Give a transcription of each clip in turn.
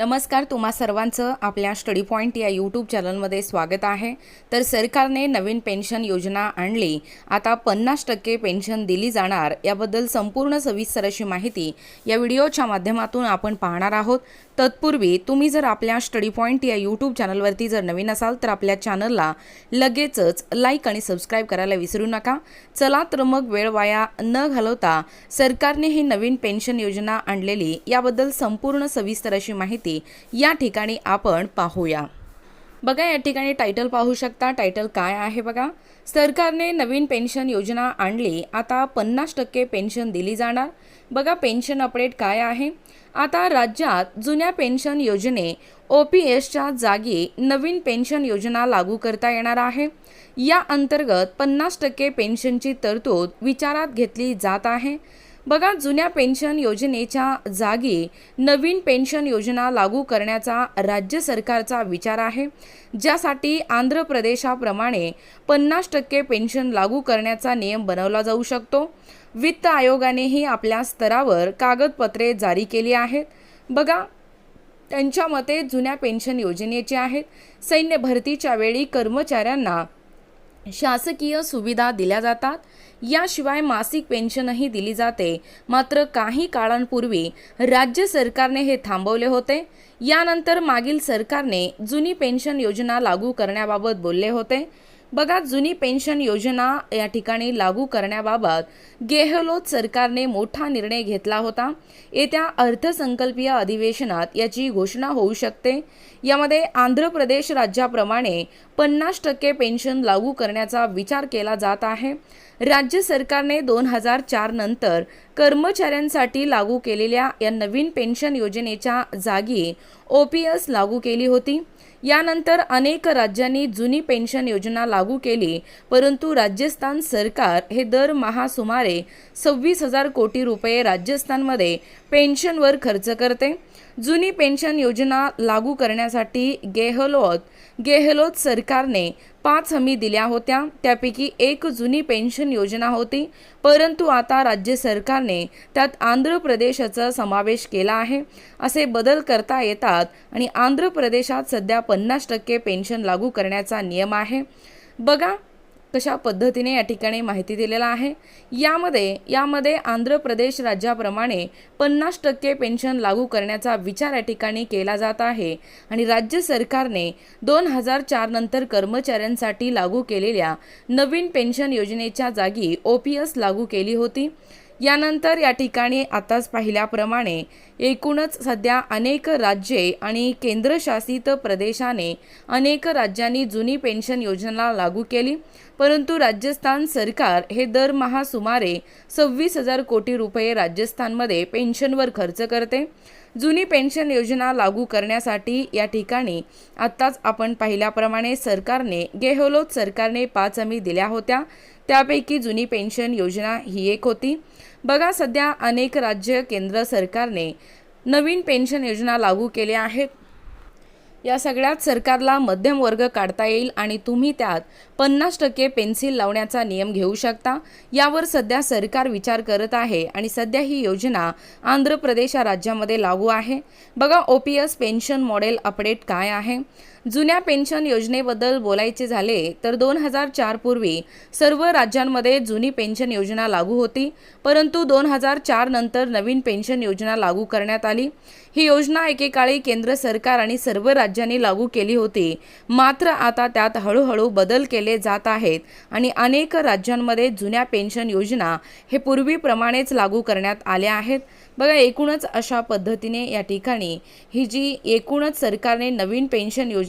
नमस्कार तुम्हा सर्वांचं आपल्या स्टडी पॉईंट या यूट्यूब चॅनलमध्ये स्वागत आहे. तर सरकारने नवीन पेन्शन योजना आणली. आता पन्नास टक्के पेन्शन दिली जाणार याबद्दल संपूर्ण सविस्तर अशी माहिती या व्हिडिओच्या माध्यमातून आपण पाहणार आहोत. तत्पूर्वी तुम्ही जर आपल्या स्टडी पॉईंट या यूट्यूब चॅनलवरती जर नवीन असाल तर आपल्या चॅनलला लगेचच लाईक आणि सबस्क्राईब करायला विसरू नका. चला तर मग वेळ वाया न घालवता सरकारने ही नवीन पेन्शन योजना आणलेली याबद्दल संपूर्ण सविस्तर अशी माहिती या ठिकाणी आपण पाहूया. बघा या ठिकाणी टायटल पाहू शकता. टायटल काय आहे बघा? सरकारने नवीन पेन्शन योजना आणली. आता पन्नास टक्के पेन्शन दिली जाणार. बघा पेन्शन अपडेट काय आहे? आता राज्यात जुन्या पेन्शन योजने ओ पी एसच्या जागी नवीन पेन्शन योजना लागू करता येणार आहे. या अंतर्गत पन्नास टक्के पेन्शनची तरतूद विचारात घेतली जात आहे. बघा जुन्या पेन्शन योजनेच्या जागी नवीन पेन्शन योजना लागू करण्याचा राज्य सरकारचा विचार आहे ज्यासाठी आंध्र प्रदेशाप्रमाणे पन्नास टक्के पेन्शन लागू करण्याचा नियम बनवला जाऊ शकतो. वित्त आयोगानेही आपल्या स्तरावर कागदपत्रे जारी केली आहेत. बघा त्यांच्या मते जुन्या पेन्शन योजनेचे आहेत. सैन्य भरतीच्या वेळी कर्मचाऱ्यांना शासकीय सुविधा दिल्या जातात. याशिवाय मासिक पेन्शनही दिली जाते. मात्र काही काळांपूर्वी राज्य सरकारने हे थांबवले होते. यानंतर मागील सरकारने जुनी पेन्शन योजना लागू करण्याबाबत बोलले होते. बघा जुनी पेन्शन योजना या ठिकाणी लागू करण्याबाबत गेहलोत सरकारने मोठा निर्णय घेतला होता. येत्या अर्थसंकल्पीय अधिवेशनात याची घोषणा होऊ शकते. यामध्ये आंध्र प्रदेश राज्याप्रमाणे पन्नास टक्के पेन्शन लागू करण्याचा विचार केला जात आहे. राज्य सरकारने दोन हजार चार नंतर कर्मचाऱ्यांसाठी लागू केलेल्या या नवीन पेन्शन योजनेच्या जागी ओ पी एस लागू केली होती. यानंतर अनेक राज्यांनी जुनी पेन्शन योजना लागू केली परंतु राजस्थान सरकार हे दरमहा सुमारे सव्वीस हजार कोटी रुपये राजस्थानमध्ये पेन्शनवर खर्च करते. जुनी पेन्शन योजना लागू करण्यासाठी गेहलोत गेहलोत सरकारने पाच हमी दिल्या होत्या. त्यापैकी एक जुनी पेन्शन योजना होती. परंतु आता राज्य सरकारने त्यात आंध्र प्रदेशाचा समावेश केला आहे. असे बदल करता येतात आणि आंध्र प्रदेशात सध्या पन्नास टक्के पेन्शन लागू करण्याचा नियम आहे. बघा कशा पद्धतीने या ठिकाणी माहिती दिलेला आहे? यामध्ये यामध्ये आंध्र प्रदेश राज्याप्रमाणे पन्नास टक्के पेन्शन लागू करण्याचा विचार या ठिकाणी केला जात आहे आणि राज्य सरकारने दोन हजार चार नंतर कर्मचाऱ्यांसाठी लागू केलेल्या नवीन पेन्शन योजनेच्या जागी ओ पी एस लागू केली होती. यानंतर या ठिकाणी आताच पाहिल्याप्रमाणे एकूणच सध्या अनेक राज्ये आणि केंद्रशासित प्रदेशाने अनेक राज्यांनी जुनी पेन्शन योजना लागू केली. परंतु राजस्थान सरकार हे दरमहा सुमारे सव्वीस हजार कोटी रुपये राजस्थानमध्ये पेन्शनवर खर्च करते. जुनी पेन्शन योजना लागू करण्यासाठी या ठिकाणी आत्ताच आपण पाहिल्याप्रमाणे सरकारने गेहलोत सरकारने पाच हमी दिल्या होत्या. त्यापैकी जुनी पेन्शन योजना ही एक होती. बघा सध्या अनेक राज्य केंद्र सरकारने नवीन पेन्शन योजना लागू केल्या आहेत. या सगळ्यात सरकारला मध्यम वर्ग काढता येईल आणि तुम्ही त्यात पन्नास टक्के पेन्सिल लावण्याचा नियम घेऊ शकता. यावर सध्या सरकार विचार करत आहे आणि सध्या ही योजना आंध्र प्रदेश या राज्यामध्ये लागू आहे. बघा O P S pension model update काय आहे? जुन्या पेन्शन योजनेबद्दल बोलायचे झाले तर दोन हजार चार पूर्वी सर्व राज्यांमध्ये जुनी पेन्शन योजना लागू होती. परंतु दोन हजार चार नंतर नवीन पेन्शन योजना लागू करण्यात आली. ही योजना एकेकाळी केंद्र सरकार आणि सर्व राज्यांनी लागू केली होती. मात्र आता त्यात हळूहळू बदल केले जात आहेत आणि अनेक राज्यांमध्ये जुन्या पेन्शन योजना हे पूर्वीप्रमाणेच लागू करण्यात आल्या आहेत. बघा एकूणच अशा पद्धतीने या ठिकाणी ही जी एकूणच सरकारने नवीन पेन्शन योजना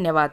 धन्यवाद.